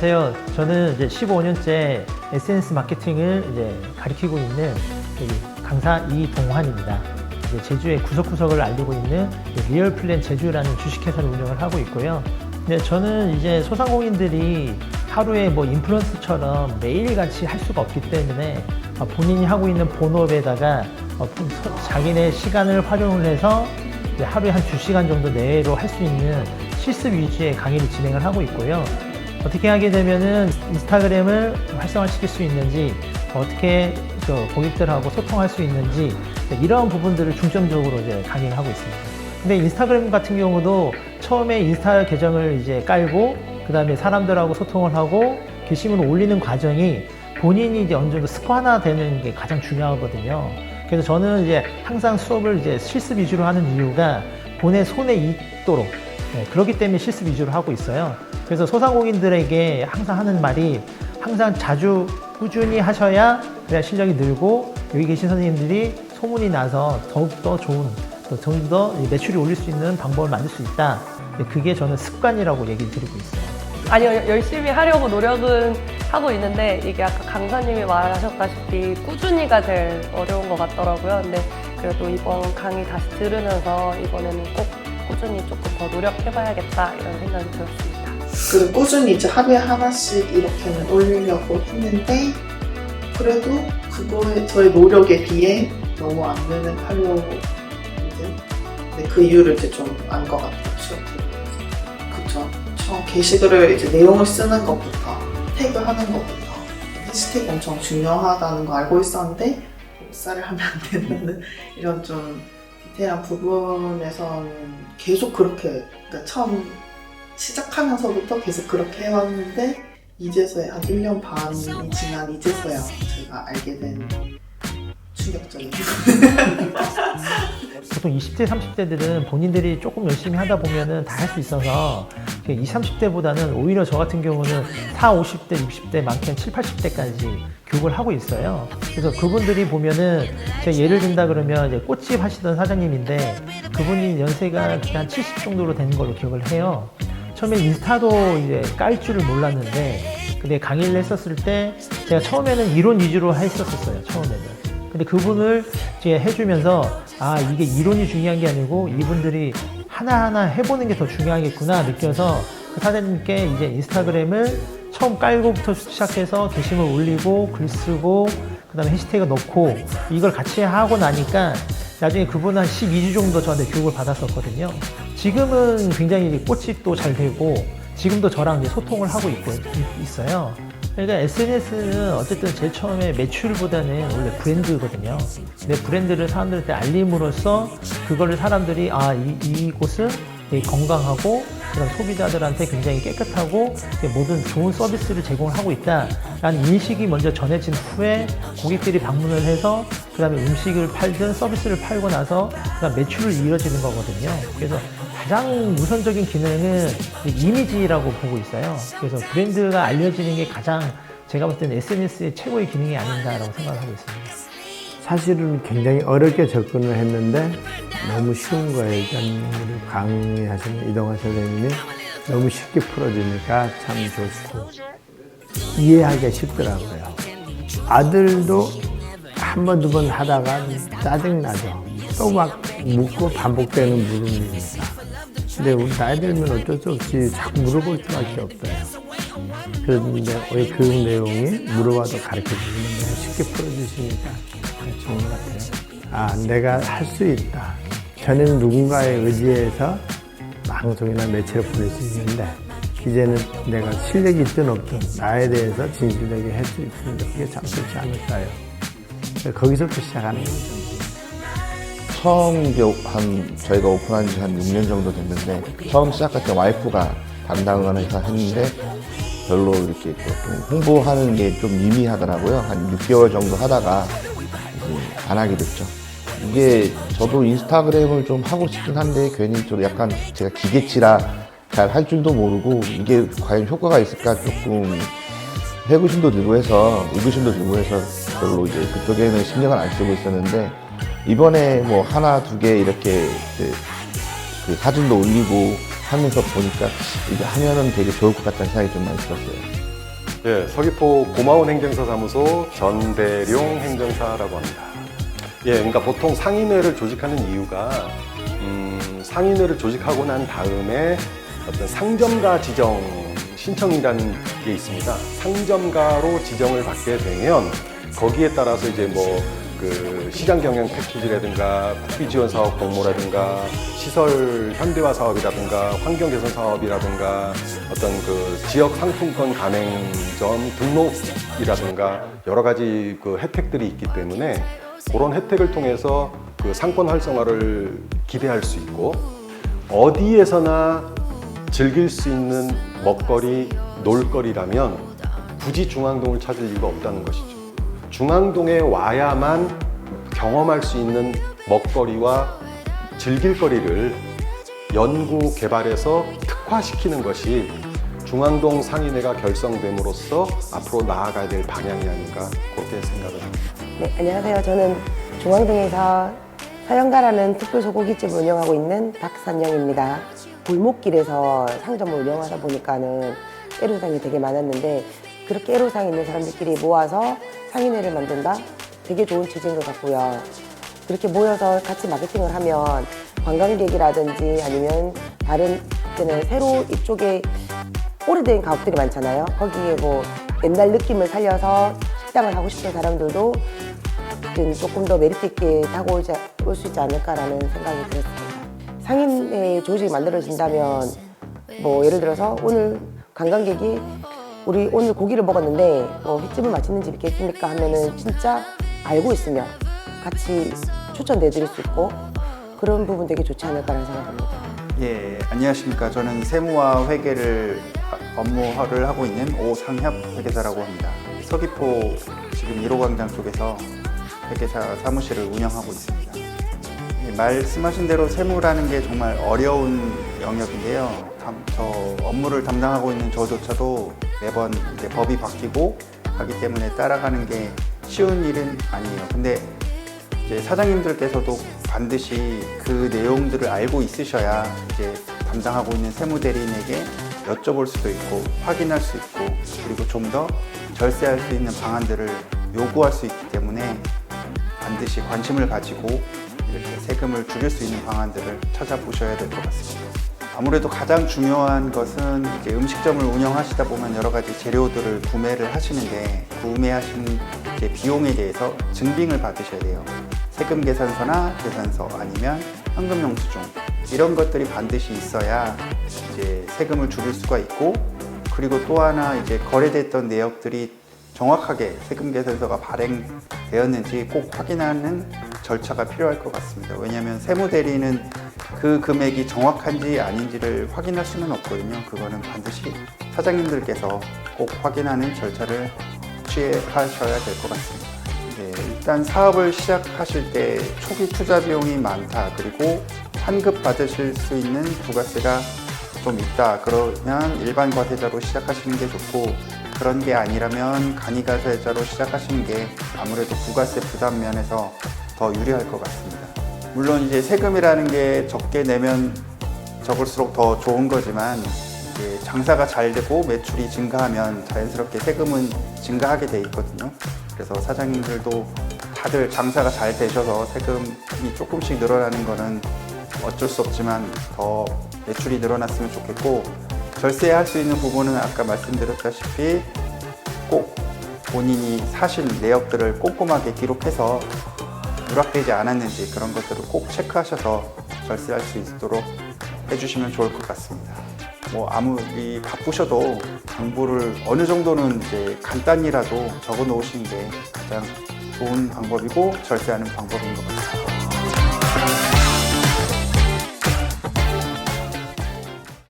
안녕하세요. 저는 이제 15년째 SNS 마케팅을 이제 가리키고 있는 강사 이동환입니다. 이제 제주의 구석구석을 알리고 있는 리얼 플랜 제주라는 주식회사를 운영을 하고 있고요. 네, 저는 이제 소상공인들이 하루에 뭐 인플루언서처럼 매일같이 할 수가 없기 때문에 어, 본인이 하고 있는 본업에다가 어, 소- 자기네 시간을 활용을 해서 하루에 한 2시간 정도 내로 할 수 있는 실습 위주의 강의를 진행을 하고 있고요. 어떻게 하게 되면은 인스타그램을 활성화시킬 수 있는지, 어떻게 그 고객들하고 소통할 수 있는지, 이런 부분들을 중점적으로 이제 강의를 하고 있습니다. 근데 인스타그램 같은 경우도 처음에 인스타 계정을 이제 깔고, 그 다음에 사람들하고 소통을 하고, 게시물을 올리는 과정이 본인이 이제 어느 정도 습관화 되는 게 가장 중요하거든요. 그래서 저는 이제 항상 수업을 이제 실습 위주로 하는 이유가 본의 손에 익도록 네, 그렇기 때문에 실습 위주로 하고 있어요. 그래서 소상공인들에게 항상 하는 말이 항상 자주 꾸준히 하셔야 그래야 실력이 늘고 여기 계신 선생님들이 소문이 나서 더욱더 좋은 또 더욱더 매출이 올릴 수 있는 방법을 만들 수 있다. 네, 그게 저는 습관이라고 얘기를 드리고 있어요. 아니요, 열심히 하려고 노력은 하고 있는데 이게 아까 강사님이 말하셨다시피 꾸준히가 제일 어려운 것 같더라고요. 근데 그래도 이번 강의 다시 들으면서 이번에는 꼭 꾸준히 조금 더 노력해봐야겠다 이런 생각이 들었습니다. 그리고 꾸준히 이제 하루에 하나씩 이렇게는 올리려고 했는데 그래도 그거에 저의 노력에 비해 너무 안 되는 팔로우 이제 근데 그 이유를 이제 좀 안 것 같아요 수업 들으면서 그쵸 처음 게시글을 이제 내용을 쓰는 것부터 태그 하는 것부터 해시태그 엄청 중요하다는 거 알고 있었는데 쌀을 하면 안 된다는 이런 좀 디테일한 부분에서는 계속 그렇게 그러니까 처음 시작하면서부터 계속 그렇게 해왔는데 이제서야 한 1년 반이 지난 이제서야 제가 알게 된 충격적인 보통 20대, 30대들은 본인들이 조금 열심히 하다 보면은 다 할 수 있어서 20, 30대보다는 오히려 저 같은 경우는 4, 50대, 60대, 많게는 7, 80대까지 교육을 하고 있어요. 그래서 그분들이 보면은 제가 예를 든다 그러면 이제 꽃집 하시던 사장님인데 그분이 연세가 한 70 정도로 되는 걸로 기억을 해요. 처음에 인스타도 이제 깔 줄을 몰랐는데 근데 강의를 했었을 때 제가 처음에는 이론 위주로 했었었어요. 처음에는. 근데 그분을 이제 해주면서 아 이게 이론이 중요한 게 아니고 이분들이 하나하나 해보는 게 더 중요하겠구나 느껴서 그 사장님께 이제 인스타그램을 처음 깔고부터 시작해서 게시물 올리고 글 쓰고 그 다음에 해시태그 넣고 이걸 같이 하고 나니까 나중에 그분 한 12주 정도 저한테 교육을 받았었거든요. 지금은 굉장히 꽃집도 잘 되고 지금도 저랑 이제 소통을 하고 있고 있- 있어요. 그러니까 SNS는 어쨌든 제일 처음에 매출보다는 원래 브랜드거든요. 내 브랜드를 사람들한테 알림으로써 그거를 사람들이 아, 이, 이곳은 되게 건강하고 그런 소비자들한테 굉장히 깨끗하고 모든 좋은 서비스를 제공을 하고 있다라는 인식이 먼저 전해진 후에 고객들이 방문을 해서 그 다음에 음식을 팔든 서비스를 팔고 나서 그다음 매출을 이뤄지는 거거든요. 그래서 가장 우선적인 기능은 이미지라고 보고 있어요. 그래서 브랜드가 알려지는 게 가장 제가 볼 때는 SNS의 최고의 기능이 아닌가라고 생각을 하고 있습니다. 사실은 굉장히 어렵게 접근을 했는데 너무 쉬운 거예요. 일단 우리 강의하시는 이동환 선생님이 너무 쉽게 풀어주니까 참 좋고 이해하기가 쉽더라고요. 아들도 한 번, 두 번 하다가 짜증나죠. 또 막 묻고 반복되는 물음입니다. 근데 우리 나이 들면 어쩔 수 없이 자꾸 물어볼 수밖에 없어요. 그런데 우리 교육 내용이 물어봐도 가르쳐 주시는 거 쉽게 풀어주시니까 참 좋은 것 같아요. 아, 내가 할 수 있다. 전에는 누군가에 의지해서 방송이나 매체를 보낼 수 있는데, 이제는 내가 실력이 있든 없든 나에 대해서 진실되게 할 수 있으니까 그게 참 좋지 않을까요? 거기서부터 시작하는 거죠. 처음 한 저희가 오픈한 지 한 6년 정도 됐는데 처음 시작할 때 와이프가 담당을 해서 했는데 별로 이렇게 좀 홍보하는 게 좀 미미하더라고요. 한 6개월 정도 하다가 안 하게 됐죠. 이게 저도 인스타그램을 좀 하고 싶긴 한데 괜히 좀 약간 제가 기계치라 잘 할 줄도 모르고 이게 과연 효과가 있을까 조금 회구심도 들고 해서 의구심도 들고 해서 별로 이제 그쪽에는 신경을 안 쓰고 있었는데 이번에 뭐 하나 두 개 이렇게 그 사진도 올리고 하면서 보니까 이게 하면은 되게 좋을 것 같다는 생각이 좀 많이 들었어요. 예, 서귀포 고마운 행정사 사무소 전대룡 행정사라고 합니다. 예, 그러니까 보통 상인회를 조직하는 이유가 음, 상인회를 조직하고 난 다음에 어떤 상점가 지정 신청이라는 게 있습니다. 상점가로 지정을 받게 되면 거기에 따라서 이제 뭐 그 시장 경영 패키지라든가 국비 지원 사업 공모라든가 시설 현대화 사업이라든가 환경 개선 사업이라든가 어떤 그 지역 상품권 가맹점 등록이라든가 여러 가지 그 혜택들이 있기 때문에 그런 혜택을 통해서 그 상권 활성화를 기대할 수 있고 어디에서나 즐길 수 있는 먹거리, 놀거리라면 굳이 중앙동을 찾을 이유가 없다는 것이죠. 중앙동에 와야만 경험할 수 있는 먹거리와 즐길거리를 연구 개발해서 특화시키는 것이 중앙동 상인회가 결성됨으로써 앞으로 나아가야 될 방향이 아닌가 그렇게 생각을 합니다. 네, 안녕하세요. 저는 중앙동에서 서영가라는 특별 소고기집을 운영하고 있는 박선영입니다. 골목길에서 상점을 운영하다 보니까는 애로사항이 되게 많았는데 그렇게 애로사항 있는 사람들끼리 모아서 상인회를 만든다? 되게 좋은 취지인 것 같고요. 그렇게 모여서 같이 마케팅을 하면 관광객이라든지 아니면 다른 때는 새로 이쪽에 오래된 가옥들이 많잖아요. 거기에 뭐 옛날 느낌을 살려서 식당을 하고 싶은 사람들도 좀 조금 더 메리트 있게 다가올 수 있지 않을까라는 생각이 들었습니다. 상인의 조직이 만들어진다면 뭐 예를 들어서 오늘 관광객이 우리 오늘 고기를 먹었는데 뭐 횟집을 맛있는 집 있겠습니까 하면은 진짜 알고 있으면 같이 추천해 드릴 수 있고 그런 부분 되게 좋지 않을까라는 생각합니다. 예, 안녕하십니까. 저는 세무와 회계를 업무를 하고 있는 오상협 회계사라고 합니다. 서귀포 지금 1호 광장 쪽에서 회계사 사무실을 운영하고 있습니다. 예, 말씀하신 대로 세무라는 게 정말 어려운 영역인데요. 담- 저 업무를 담당하고 있는 저조차도 매번 이제 법이 바뀌고 하기 때문에 따라가는 게 쉬운 일은 아니에요. 근데 이제 사장님들께서도 반드시 그 내용들을 알고 있으셔야 이제 담당하고 있는 세무 대리인에게 여쭤볼 수도 있고 확인할 수 있고 그리고 좀 더 절세할 수 있는 방안들을 요구할 수 있기 때문에 반드시 관심을 가지고 이렇게 세금을 줄일 수 있는 방안들을 찾아보셔야 될 것 같습니다. 아무래도 가장 중요한 것은 이제 음식점을 운영하시다 보면 여러 가지 재료들을 구매를 하시는데 구매하신 비용에 대해서 증빙을 받으셔야 돼요. 세금 계산서나 계산서 아니면 현금 영수증 이런 것들이 반드시 있어야 이제 세금을 줄일 수가 있고 그리고 또 하나 이제 거래됐던 내역들이 정확하게 세금 계산서가 발행되었는지 꼭 확인하는 절차가 필요할 것 같습니다. 왜냐하면 세무대리는 그 금액이 정확한지 아닌지를 확인할 수는 없거든요. 그거는 반드시 사장님들께서 꼭 확인하는 절차를 취하셔야 될 것 같습니다. 네, 일단 사업을 시작하실 때 초기 투자 비용이 많다. 그리고 환급 받으실 수 있는 부가세가 좀 있다. 그러면 일반 과세자로 시작하시는 게 좋고 그런 게 아니라면 간이과세자로 시작하시는 게 아무래도 부가세 부담 면에서 더 유리할 것 같습니다. 물론 이제 세금이라는 게 적게 내면 적을수록 더 좋은 거지만 장사가 잘 되고 매출이 증가하면 자연스럽게 세금은 증가하게 돼 있거든요. 그래서 사장님들도 다들 장사가 잘 되셔서 세금이 조금씩 늘어나는 거는 어쩔 수 없지만 더 매출이 늘어났으면 좋겠고 절세할 수 있는 부분은 아까 말씀드렸다시피 꼭 본인이 사실 내역들을 꼼꼼하게 기록해서 누락되지 않았는지 그런 것들을 꼭 체크하셔서 절세할 수 있도록 해주시면 좋을 것 같습니다. 뭐 아무리 바쁘셔도 정보를 어느 정도는 이제 간단히라도 적어 놓으시는 게 가장 좋은 방법이고 절세하는 방법인 것 같습니다.